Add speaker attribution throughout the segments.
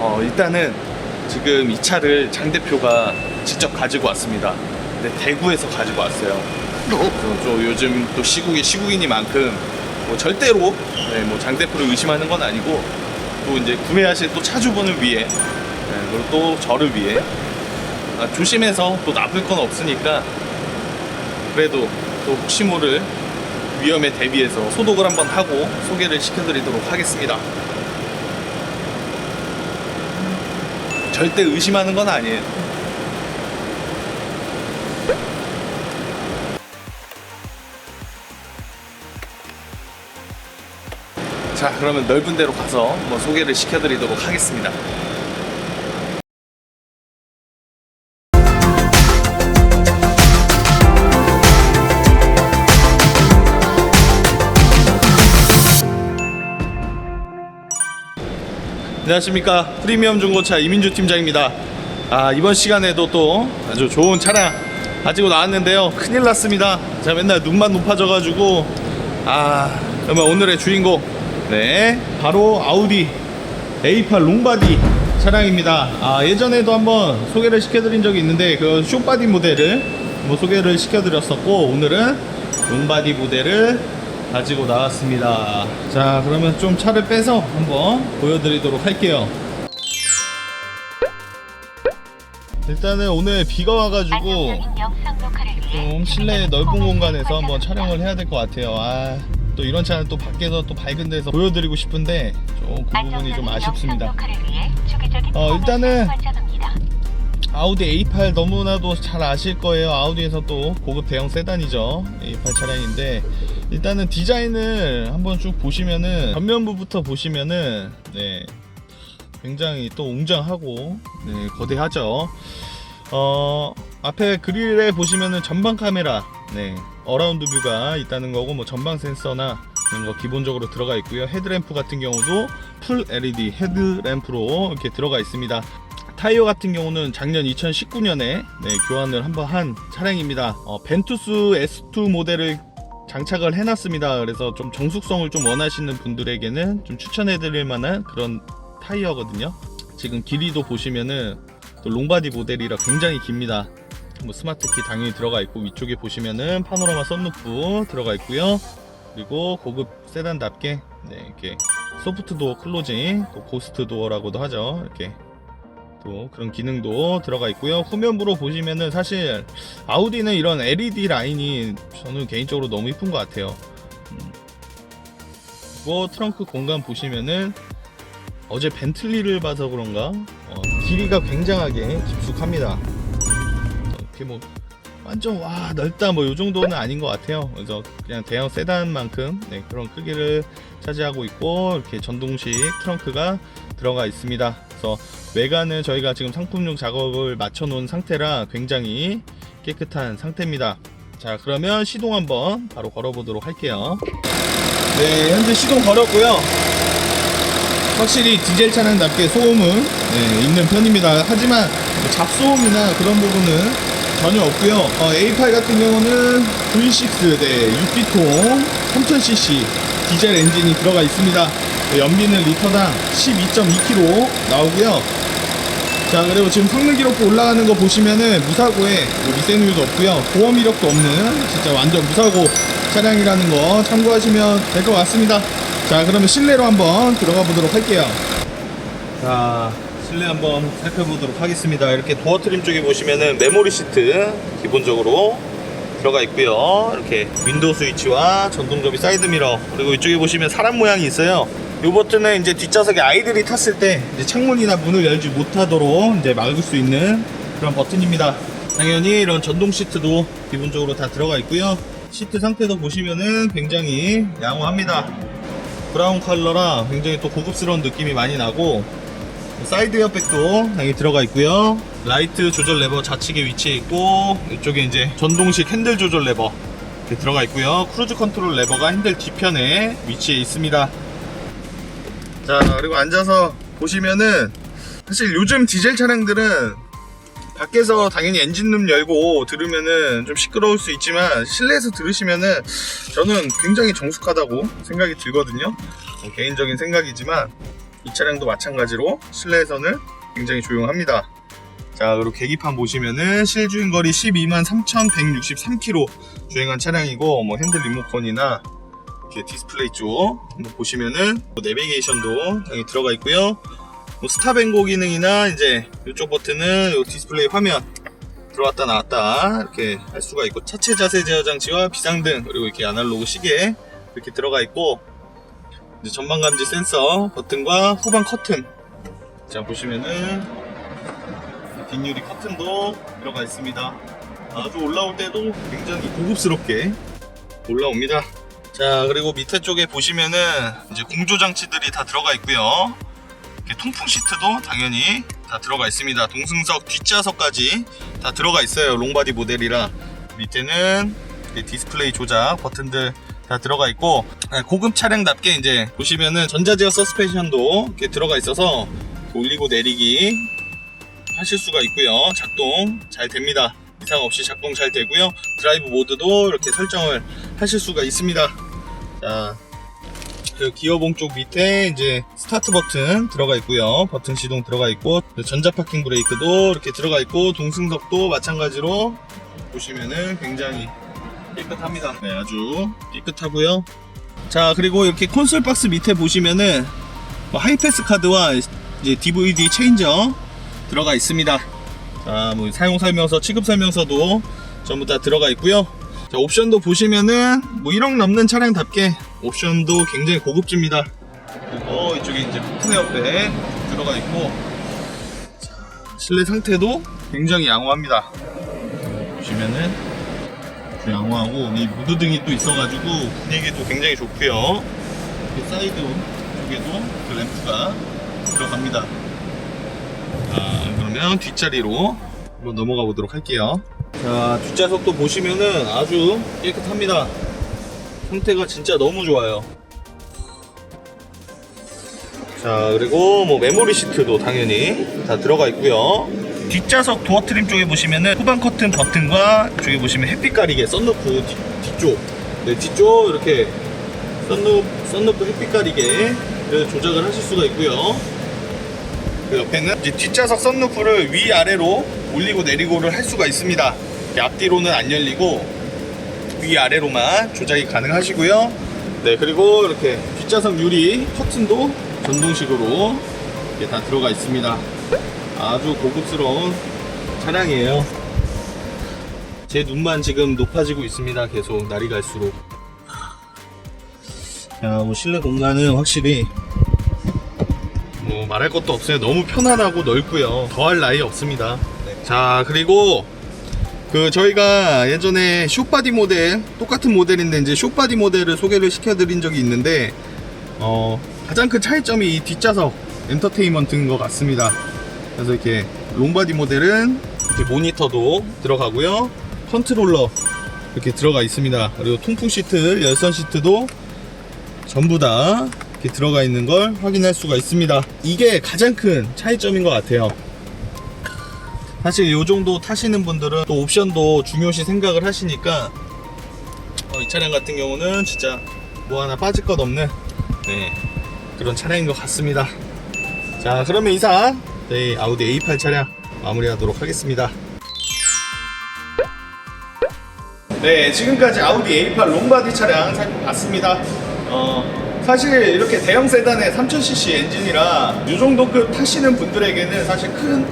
Speaker 1: 어, 일단은 지금 이 차를 장 대표가 직접 가지고 왔습니다. 근데 대구에서 가지고 왔어요. 그래서 좀 요즘 또 시국이 시국이니만큼 뭐 절대로 네, 뭐장 대표를 의심하는 건 아니고 또 이제 구매하실 또 차주분을 위해 네, 그리고 또 저를 위해 아, 조심해서 또 나쁠 건 없으니까 그래도 또 혹시 모를 위험에 대비해서 소독을 한번 하고 소개를 시켜드리도록 하겠습니다. 절대 의심하는 건 아니에요. 자, 그러면 넓은 데로 가서 뭐 소개를 시켜드리도록 하겠습니다. 안녕하십니까. 프리미엄 중고차 이민주 팀장입니다. 아 이번 시간에도 또 아주 좋은 차량 가지고 나왔는데요. 큰일 났습니다. 제가 맨날 눈만 높아져 가지고. 아 그러면 오늘의 주인공. 네 바로 아우디 A8 롱바디 차량입니다. 아 예전에도 한번 소개를 시켜드린 적이 있는데 그 쇼바디 모델을 뭐 소개를 시켜드렸었고 오늘은 롱바디 모델을 가지고 나왔습니다. 자, 그러면 좀 차를 빼서 한번 보여드리도록 할게요. 일단은 오늘 비가 와가지고 좀 실내 넓은 공간에서 한번 촬영을 해야 될 것 같아요. 아, 또 이런 차는 또 밖에서 또 밝은 데서 보여드리고 싶은데 좀 그 부분이 좀 아쉽습니다. 어, 일단은 아우디 A8 너무나도 잘 아실 거예요. 아우디에서 또 고급 대형 세단이죠. A8 차량인데 일단은 디자인을 한번 쭉 보시면은 전면부부터 보시면은 네 굉장히 또 웅장하고 네 거대하죠. 어 앞에 그릴에 보시면은 전방 카메라 네 어라운드 뷰가 있다는 거고 뭐 전방 센서나 이런 거 기본적으로 들어가 있고요. 헤드램프 같은 경우도 풀 LED 헤드램프로 이렇게 들어가 있습니다. 타이어 같은 경우는 작년 2019년에 네, 교환을 한번 한 차량입니다. 어, 벤투스 S2 모델을 장착을 해놨습니다. 그래서 좀 정숙성을 좀 원하시는 분들에게는 좀 추천해드릴 만한 그런 타이어거든요. 지금 길이도 보시면은 또 롱바디 모델이라 굉장히 깁니다. 뭐 스마트키 당연히 들어가 있고 위쪽에 보시면은 파노라마 썬루프 들어가 있고요. 그리고 고급 세단답게 네, 이렇게 소프트 도어 클로징, 또 고스트 도어라고도 하죠. 이렇게 또 그런 기능도 들어가 있고요. 후면부로 보시면은 사실 아우디는 이런 LED 라인이 저는 개인적으로 너무 이쁜 것 같아요. 음. 그리고 트렁크 공간 보시면은 어제 벤틀리를 봐서 그런가 어, 길이가 굉장하게 깊숙합니다. 이렇게 뭐 완전 와 넓다 뭐이 정도는 아닌 것 같아요. 그래서 그냥 대형 세단만큼 네, 그런 크기를 차지하고 있고 이렇게 전동식 트렁크가 들어가 있습니다. 그래서 외관은 저희가 지금 상품용 작업을 마쳐 놓은 상태라 굉장히 깨끗한 상태입니다. 자 그러면 시동 한번 바로 걸어보도록 할게요. 네 현재 시동 걸었고요. 확실히 디젤 차량답게 소음은 네, 있는 편입니다. 하지만 뭐 잡소음이나 그런 부분은 전혀 없고요. 어, A8 같은 경우는 V6 네, 6기통 3000cc 디젤 엔진이 들어가 있습니다. 연비는 리터당 12.2km 나오고요. 자 그리고 지금 성능 기록부 올라가는 거 보시면은 무사고에 뭐 미세누유도 없고요 보험 이력도 없는 진짜 완전 무사고 차량이라는 거 참고하시면 될 것 같습니다 자 그러면 실내로 한번 들어가 보도록 할게요 자 실내 한번 살펴보도록 하겠습니다 이렇게 도어 트림 쪽에 보시면은 메모리 시트 기본적으로 들어가 있고요 이렇게 윈도우 스위치와 전동 접이 사이드 미러 그리고 이쪽에 보시면 사람 모양이 있어요 이 버튼은 이제 뒷좌석에 아이들이 탔을 때 창문이나 문을 열지 못하도록 이제 막을 수 있는 그런 버튼입니다. 당연히 이런 전동 시트도 기본적으로 다 들어가 있고요. 시트 상태도 보시면은 굉장히 양호합니다. 브라운 컬러라 굉장히 또 고급스러운 느낌이 많이 나고 사이드 에어백도 당연히 들어가 있고요. 라이트 조절 레버 좌측에 위치해 있고 이쪽에 이제 전동식 핸들 조절 레버 이렇게 들어가 있고요. 크루즈 컨트롤 레버가 핸들 뒤편에 위치해 있습니다. 자 그리고 앉아서 보시면은 사실 요즘 디젤 차량들은 밖에서 당연히 엔진룸 열고 들으면은 좀 시끄러울 수 있지만 실내에서 들으시면은 저는 굉장히 정숙하다고 생각이 들거든요 뭐 개인적인 생각이지만 이 차량도 마찬가지로 실내에서는 굉장히 조용합니다. 자, 그리고 계기판 보시면은 실주행 거리 12만 3,163km 주행한 차량이고, 뭐 핸들 리모컨이나 이렇게 디스플레이 쪽 보시면은 뭐 내비게이션도 당연히 들어가 있고요. 뭐 스탑앤고 기능이나 이제 이쪽 버튼은 요 디스플레이 화면 들어왔다 나왔다 이렇게 할 수가 있고 차체 자세 제어 장치와 비상등 그리고 이렇게 아날로그 시계 이렇게 들어가 있고 이제 전방 감지 센서 버튼과 후방 커튼. 자 보시면은 뒷유리 커튼도 들어가 있습니다. 아주 올라올 때도 굉장히 고급스럽게 올라옵니다. 자 그리고 밑에 쪽에 보시면은 이제 공조 장치들이 다 들어가 있고요. 통풍 시트도 당연히 다 들어가 있습니다. 동승석 뒷좌석까지 다 들어가 있어요. 롱바디 모델이라. 밑에는 디스플레이 조작 버튼들 다 들어가 있고 아, 고급 차량답게 이제 보시면은 전자제어 서스펜션도 이렇게 들어가 있어서 올리고 내리기 하실 수가 있고요. 작동 잘 됩니다. 이상 없이 작동 잘 되고요. 드라이브 모드도 이렇게 설정을 하실 수가 있습니다. 자, 그 기어봉 쪽 밑에 이제 스타트 버튼 들어가 있고요. 버튼 시동 들어가 있고 전자 파킹 브레이크도 이렇게 들어가 있고 동승석도 마찬가지로 보시면은 굉장히 깨끗합니다. 네, 아주 깨끗하고요. 자, 그리고 이렇게 콘솔 박스 밑에 보시면은 뭐 하이패스 카드와 이제 DVD 체인저 들어가 있습니다. 자, 뭐 사용 설명서, 취급 설명서도 전부 다 들어가 있고요. 자, 옵션도 보시면은 뭐 1억 넘는 차량답게 옵션도 굉장히 고급집니다. 그리고 이쪽에 이제 옆에 들어가 있고 자, 실내 상태도 굉장히 양호합니다. 보시면은 아주 양호하고 이 무드등이 또 있어가지고 분위기도 굉장히 좋고요. 이 사이드 쪽에도 그 램프가 들어갑니다. 자, 그러면 뒷자리로 한번 넘어가 보도록 할게요. 자, 뒷좌석도 보시면은 아주 깨끗합니다. 상태가 진짜 너무 좋아요. 자, 그리고 뭐 메모리 시트도 당연히 다 들어가 있고요. 뒷좌석 도어 트림 쪽에 보시면은 후방 커튼 버튼과 쪽에 보시면 햇빛 가리개 썬루프 뒤, 뒤쪽 네, 뒤쪽 이렇게 썬루프, 썬루프 햇빛 가리개 조작을 하실 수가 있고요. 그 옆에는 이제 뒷좌석 썬루프를 위아래로 올리고 내리고를 할 수가 있습니다. 앞뒤로는 안 열리고 위아래로만 조작이 가능하시고요. 네, 그리고 이렇게 뒷좌석 유리 커튼도 전동식으로 이렇게 다 들어가 있습니다. 아주 고급스러운 차량이에요. 제 눈만 지금 높아지고 있습니다. 계속 날이 갈수록. 야, 뭐 실내 공간은 확실히 뭐 말할 것도 없어요. 너무 편안하고 넓고요. 더할 나위 없습니다. 자 그리고 그 저희가 예전에 쇼바디 모델 똑같은 모델인데 이제 쇼바디 모델을 소개를 시켜드린 적이 있는데 어 가장 큰 차이점이 이 뒷좌석 엔터테인먼트인 것 같습니다. 그래서 이렇게 롱바디 모델은 이렇게 모니터도 들어가고요. 컨트롤러 이렇게 들어가 있습니다. 그리고 통풍 시트, 열선 시트도 전부 다 이렇게 들어가 있는 걸 확인할 수가 있습니다. 이게 가장 큰 차이점인 것 같아요. 사실 이 정도 타시는 분들은 또 옵션도 중요시 생각을 하시니까 어, 이 차량 같은 경우는 진짜 뭐 하나 빠질 것 없는 네, 그런 차량인 것 같습니다. 자, 그러면 이상 저희 아우디 A8 차량 마무리하도록 하겠습니다. 네, 지금까지 아우디 A8 롱바디 차량 살펴봤습니다. 어, 사실 이렇게 대형 세단의 3000cc 엔진이라 이 정도급 타시는 분들에게는 사실 큰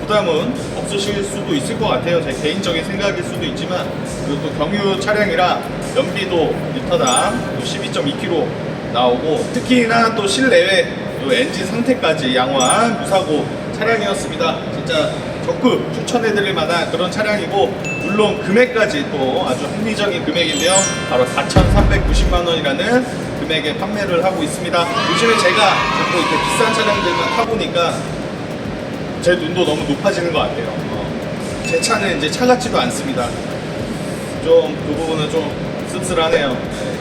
Speaker 1: 부담은 없으실 수도 있을 것 같아요. 제 개인적인 생각일 수도 있지만 그리고 또 경유 차량이라 연비도 리터당 12.2km 나오고 특히나 또 실내외 요 엔진 상태까지 양호한 무사고 차량이었습니다. 진짜 적극 추천해드릴 만한 그런 차량이고 물론 금액까지 또 아주 합리적인 금액인데요. 바로 4,390만 원이라는 금액에 판매를 하고 있습니다. 요즘에 제가 자꾸 이렇게 비싼 차량들만 타보니까 제 눈도 너무 높아지는 것 같아요. 어, 제 차는 이제 차 같지도 않습니다. 좀 그 부분은 좀 씁쓸하네요. 네.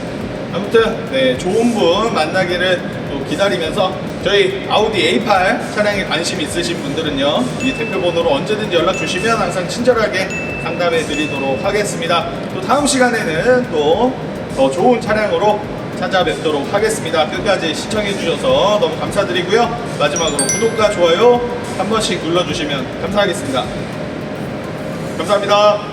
Speaker 1: 아무튼 네, 좋은 분 만나기를 또 기다리면서 저희 아우디 A8 차량에 관심 있으신 분들은요 이 대표번호로 언제든지 연락 주시면 항상 친절하게 상담해 드리도록 하겠습니다. 또 다음 시간에는 또 더 좋은 차량으로 찾아뵙도록 하겠습니다. 끝까지 시청해 주셔서 너무 감사드리고요. 마지막으로 구독과 좋아요 한 번씩 눌러주시면 감사하겠습니다. 감사합니다.